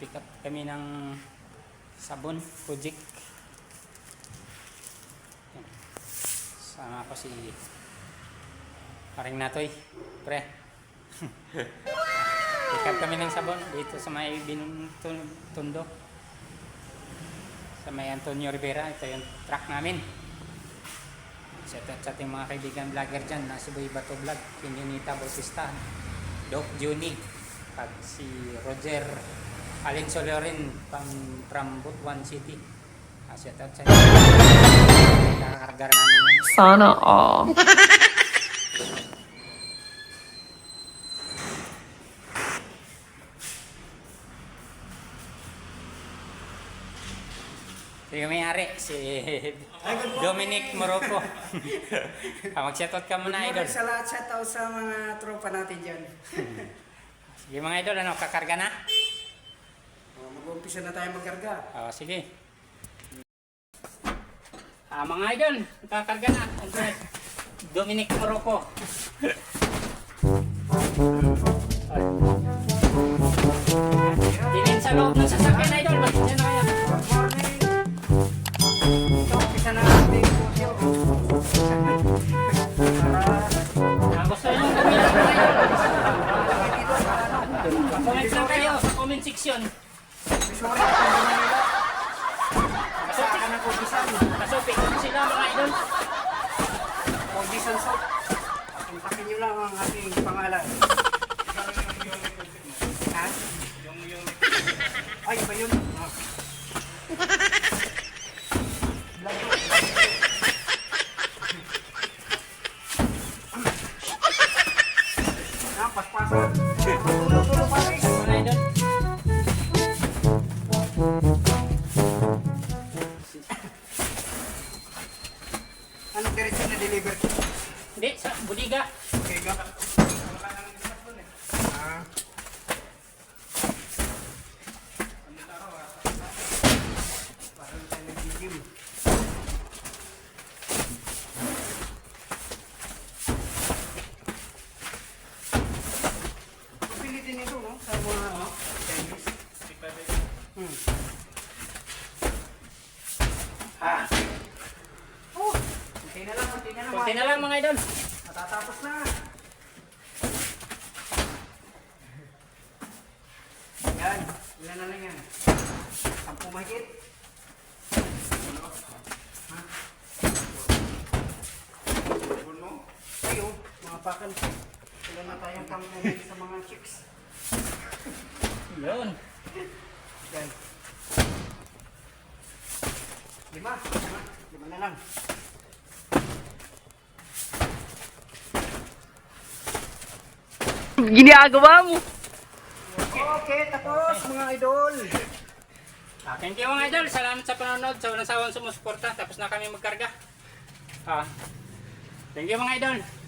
Pick up kami ng sabon. Yan. Sama ko si Paring Natoy. Pre. Pick up kami ng sabon dito sa may Binutundo. Sa may Antonio Rivera. Ito yung truck namin. Shout out sa ating mga kaibigan vlogger dyan. Nasa Boy Bato Vlog. Pinunita Bautista. Doc Juni. Pag si Roger Alin Solorin from, from Butuan City. Ah, shout out sa inyo. Nakakargar namin. Sana all. Ito yung may-ari, si Dominic Morocco. ah, mag-shoutout ka muna, idol. Sa lahat tao sa mga tropa natin dyan. Sige mga idol, ano, kakarga na? Mag-umpisa na tayo magkarga. Ah, sige. Ah, mga idol, kakarga na. Andun, Dominic Morocco. Dinin sa loob ng sasakyan, idol. Yan na morning! Ito, umpisa na natin Ah, gusto nyo gawin. Comment lang kayo sa comment section. Sorry, at hindi na nila. Ka ng pick up sila, mga idol. Kubisan soap. Kontakin nyo lang ang aking pangalan. Ha? Ay, iba yun. Ah. Ah, paspasan. Hindi, sa budiga. Okay, go. Ah. Pili din ito, no? Sa mga, ano, Chinese. Hmm. Na lang, konti na lang. Kunti na lang, mga idol. Matatapos na. Yan. Ilan na lang yan? Sampu mahigit. Ayo, mga pakan. Ilan na tayong pangkumin sa mga chicks. Yun. Yan. Lima. Lima. Lima na lang. Ginagawa mo. Okay, tapos mga idol. Ah, thank you mga idol. Salamat sa panonood. Sa walang sawang sumusuporta. Tapos na kami magkarga. Ah, thank you mga idol.